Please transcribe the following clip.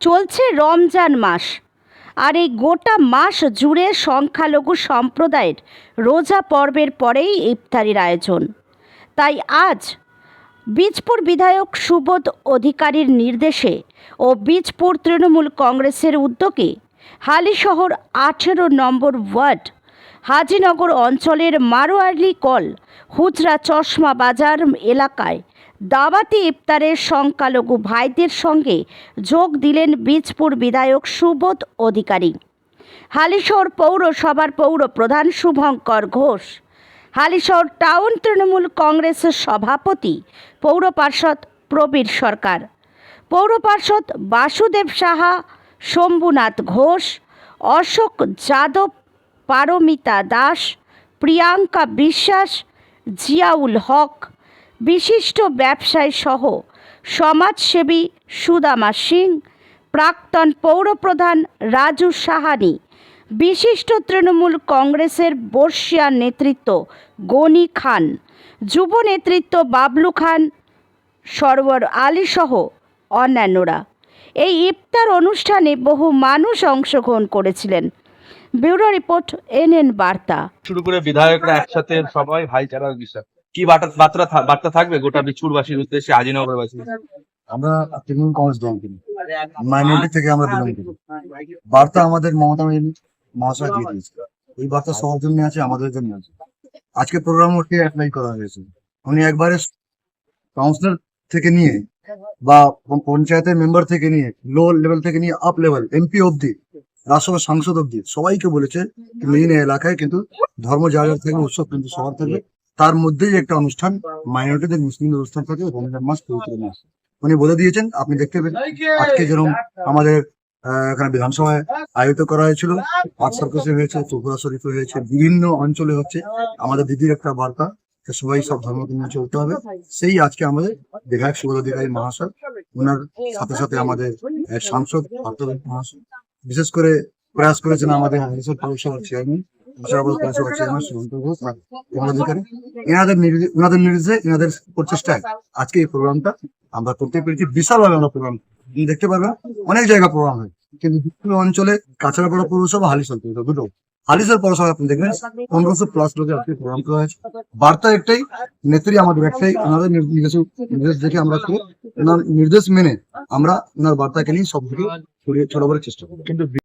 চলছে রমজান মাস। আর এই গোটা মাস জুড়ে সংখ্যালঘু সম্প্রদায়ের রোজা পর্বের পরেই ইফতারির আয়োজন। তাই আজ বীজপুর বিধায়ক সুবোধ অধিকারীর নির্দেশে ও বীজপুর তৃণমূল কংগ্রেসের উদ্যোগে হালিশহর আঠেরো নম্বর ওয়ার্ড হাজিনগর অঞ্চলের মারোয়ারলি কল হুজরা চশমা বাজার এলাকায়। দাওয়াতি ইফতারের সংখ্যালঘু ভাইদের সঙ্গে যোগ দিলেন বীজপুর বিধায়ক সুবোধ অধিকারী। হালিশহর পৌরসভার পৌর প্রধান শুভঙ্কর ঘোষ। হালিশহর টাউন তৃণমূল কংগ্রেসের সভাপতি, পৌর পার্ষদ প্রবীর সরকার। পৌর পার্ষদ বাসুদেব সাহা, শম্ভুনাথ ঘোষ, অশোক যাদব পারমিতা দাস, প্রিয়াঙ্কা বিশ্বাস, জিয়াউল হক, বিশিষ্ট ব্যবসায়ী সহ সমাজসেবী সুদামা সিং, প্রাক্তন পৌরপ্রধান রাজু সাহানি, বিশিষ্ট তৃণমূল কংগ্রেসের বর্ষিয়া নেতৃত্ব গনি খান, যুব নেতৃত্ব বাবলু খান সরওয়ার আলী সহ অন্যান্যরা। এই ইফতার অনুষ্ঠানে বহু মানুষ অংশগ্রহণ করেছিলেন। ব্যুরো রিপোর্ট এনএন বার্তা। শুরু করে বিধায়করা একসাথে সবাই ভাইচারার বিষয় কি বার্তা বার্তা থাকবে গোটা বিচুরবাসীর উদ্দেশ্যে আজিনগরবাসী আমরা তৃণমূল কংগ্রেস দল করি। মাইনরিটি থেকে আমরা বিলং করি। বার্তা আমাদের মমতা মহাশয় দিয়ে দিয়েছে। এই বার্তা সবার জন্য আছে আমাদের জন্য আছে। আজকে প্রোগ্রাম ওকে অ্যাপ্লাই করা হয়েছে। উনি একবারে কাউন্সিলর থেকে নিয়ে বা পঞ্চায়েতের মেম্বার থেকে নিয়ে লো লেভেল থেকে নিয়ে আপ লেভেল এমপি অব্দি রাজ্যসভার সাংসদ অব্দি সবাইকে বলেছে মেইন এলাকায় কিন্তু ধর্ম যার থেকে উৎসব কিন্তু সবার থাকবে। তার মধ্যেই একটা অনুষ্ঠান, মাইনরিটিদের মুসলিম অনুষ্ঠান থাকে, রমজান মাস পবিত্র মাস। উনি বলে দিয়েছেন, আপনি দেখতে পেলেন আজকে যেরকম আমাদের এখানে বিধানসভায় আয়োজিত করা হয়েছিল পাঁচ সার্কাসে হয়েছে, ত্রিপুরা শরীফে হয়েছে, বিভিন্ন অঞ্চলে হচ্ছে। আমাদের দিদির একটা বার্তা সবাই সব ধর্মকে নিয়ে চলতে হবে। সেই আজকে আমাদের বিধায়ক অধিকারী মহাশয় ওনার সাথে সাথে আমাদের সাংসদ মহাশয় বিশেষ করে প্রয়াস করেছেন আমাদের হালিশহর পৌরসভার চেয়ারম্যান নির্দেশে, এনাদের প্রচেষ্টায় আজকে এই আমরা করতে পেরেছি। প্রোগ্রাম দেখতে পারবেন অনেক প্রোগ্রাম হয়, কিন্তু বিভিন্ন অঞ্চলে পৌরসভা দুটো। আপনি দেখবেন, পনেরোশো প্লাস আজকে প্রোগ্রাম করা বার্তা একটাই, নেত্রী আমাদের একটাই ওনাদের নির- নির্দেশ দেখে আমরা নির্দেশ মেনে আমরা ওনার বার্তাকে নিয়ে সব ছড়িয়ে ছড়াবার চেষ্টা করব। কিন্তু